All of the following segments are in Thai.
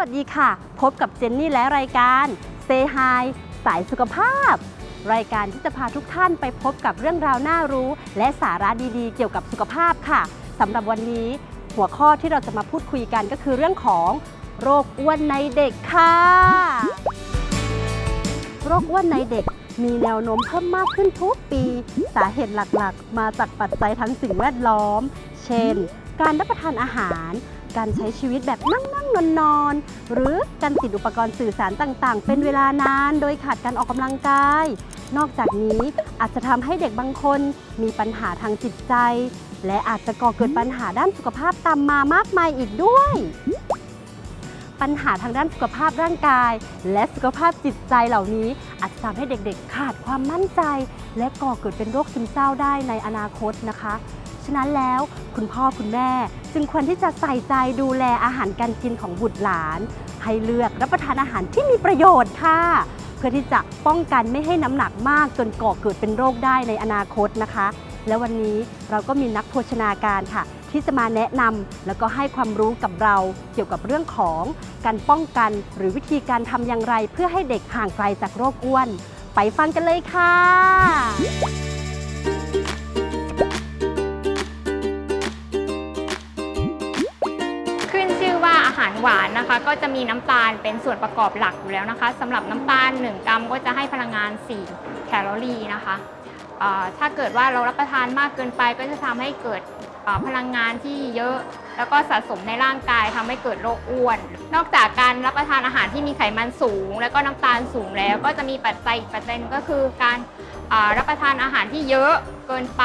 วัสดีค่ะ พบกับเจนนี่และรายการ Say Hi สายสุขภาพ รายการที่จะพาทุกท่านไปพบกับเรื่องราวน่ารู้ และสาระดีๆ เกี่ยวกับสุขภาพค่ะสำหรับวันนี้ หัวข้อที่เราจะมาพูดคุยกันก็คือเรื่องของโรคอ้วนในเด็กค่ะ โรคอ้วนในเด็กมีแนวโน้มเพิ่มมากขึ้นทุกปี สาเหตุหลักๆ มาจากปัจจัยทั้งสิ่งแวดล้อม เช่น การรับประทานอาหาร การใช้ชีวิตแบบนั่งนั่งนอนนอนหรือการติดอุปกรณ์สื่อสารต่างๆ เป็นเวลานาน โดยขาดการออกกำลังกาย นอกจากนี้อาจจะทำให้เด็กบางคนมีปัญหาทางจิตใจ และอาจจะก่อเกิดปัญหาด้านสุขภาพตามมามากมายอีกด้วย ปัญหาทางด้านสุขภาพร่างกาย และสุขภาพจิตใจเหล่านี้ อาจจะทำให้เด็กๆ ขาดความมั่นใจ และก่อเกิดเป็นโรคซึมเศร้าได้ในอนาคตนะคะ ฉะนั้นแล้วคุณพ่อคุณแม่ จึงควรที่จะใส่ใจดูแลอาหารการกินของบุตรหลาน ให้เลือกรับประทานอาหารที่มีประโยชน์ค่ะ เพื่อที่จะป้องกันไม่ให้น้ำหนักมากจนก่อเกิดเป็นโรคได้ในอนาคตนะคะ และวันนี้เราก็มีนักโภชนาการค่ะ ที่จะมาแนะนำแล้วก็ให้ความรู้กับเราเกี่ยวกับเรื่องของการป้องกันหรือวิธีการทำอย่างไร เพื่อให้เด็กห่างไกลจากโรคอ้วน ไปฟังกันเลยค่ะ อาหารหวานนะคะ ก็จะมีน้ำตาลเป็นส่วนประกอบหลักอยู่แล้วนะคะสำหรับน้ำตาล 1 กรัมก็จะให้พลังงาน 4 แคลอรี่นะคะถ้าเกิดว่าเรารับประทานมากเกินไปก็จะทำให้เกิดพลังงานที่เยอะแล้วก็สะสมในร่างกายทำให้เกิดโรคอ้วน นอกจากการรับประทานอาหารที่มีไขมันสูง แล้วก็น้ำตาลสูงแล้ว ก็จะมีปัจจัยอีกปัจจัยนึงก็คือการรับประทานอาหารที่เยอะเกินไป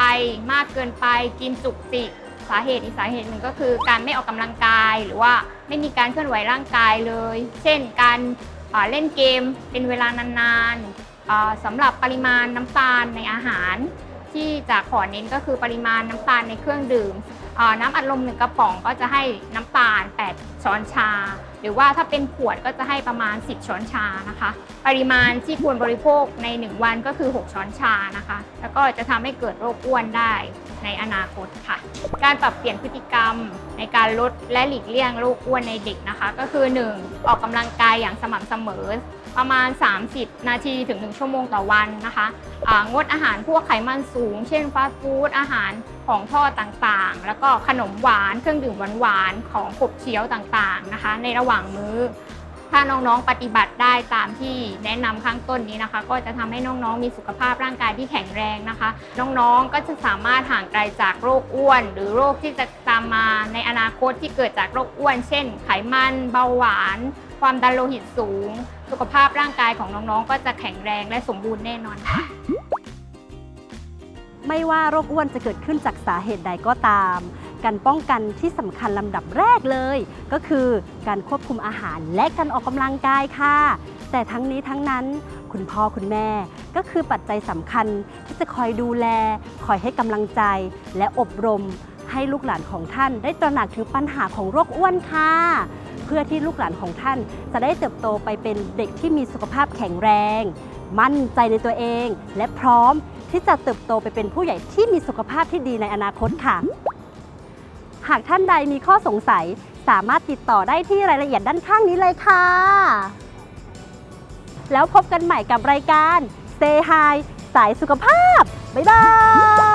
มากเกินไป กินจุกจิก สาเหตุอีกสาเหตุหนึ่งก็คือ การไม่ออกกำลังกาย หรือว่าไม่มีการเคลื่อนไหวร่างกายเลย เช่น การเล่นเกมเป็นเวลานานๆอ่าสำหรับปริมาณน้ำตาลในอาหาร ที่จะขอเน้นก็คือปริมาณน้ำตาลในเครื่องดื่ม น้ำอัดลมหนึ่งกระป๋องก็จะให้น้ำตาล 8 ช้อนชา หรือว่าถ้าเป็นขวดก็จะให้ประมาณ 10 ช้อนชานะคะ ปริมาณที่ควรบริโภคใน 1 วันก็คือ 6 ช้อนชานะคะ แล้วก็จะทำให้เกิดโรคอ้วนได้ในอนาคตค่ะ การปรับเปลี่ยนพฤติกรรมในการลดและหลีกเลี่ยงโรคอ้วนในเด็กนะคะ ก็คือ 1. ออกกำลังกายอย่างสม่ำเสมอประมาณ 30 นาทีถึง 1 ชั่วโมงต่อวันนะคะงดอาหารพวกไขมันสูง เช่นฟาสต์ฟู้ดอาหาร ของทอดต่างๆ แล้วก็ขนมหวานเครื่องดื่มหวานๆของขบเคี้ยวต่างๆนะคะ ในระหว่างมื้อ ถ้าน้องๆปฏิบัติได้ตามที่แนะนำข้างต้นนี้นะคะ ก็จะทำให้น้องๆมีสุขภาพร่างกายที่แข็งแรงนะคะ น้องๆก็จะสามารถห่างไกลจากโรคอ้วน หรือโรคที่จะตามมาในอนาคตที่เกิดจากโรคอ้วน เช่น ไขมันเบาหวาน ความดันโลหิตสูง สุขภาพร่างกายของน้องๆ ก็จะแข็งแรงและสมบูรณ์แน่นอนค่ะ ไม่ว่าโรคอ้วนจะเกิดขึ้นจากสาเหตุใดก็ตาม การป้องกันที่สำคัญลำดับแรกเลย ก็คือการควบคุมอาหารและการออกกำลังกายค่ะ แต่ทั้งนี้ทั้งนั้นคุณพ่อคุณแม่ก็คือปัจจัยสำคัญที่จะคอยดูแล คอยให้กำลังใจ และอบรม ให้ลูกหลานของท่านได้ตระหนักถึงปัญหาของโรคอ้วนค่ะเพื่อที่ลูกหลานของท่านจะได้เติบโตไปเป็นเด็กที่มีสุขภาพแข็งแรง มั่นใจในตัวเอง และพร้อมที่จะเติบโตไปเป็นผู้ใหญ่ที่มีสุขภาพที่ดีในอนาคตค่ะ หากท่านใดมีข้อสงสัยสามารถติดต่อได้ที่รายละเอียดด้านข้างนี้เลยค่ะ แล้วพบกันใหม่กับรายการ Say Hi สายสุขภาพ บ๊ายบาย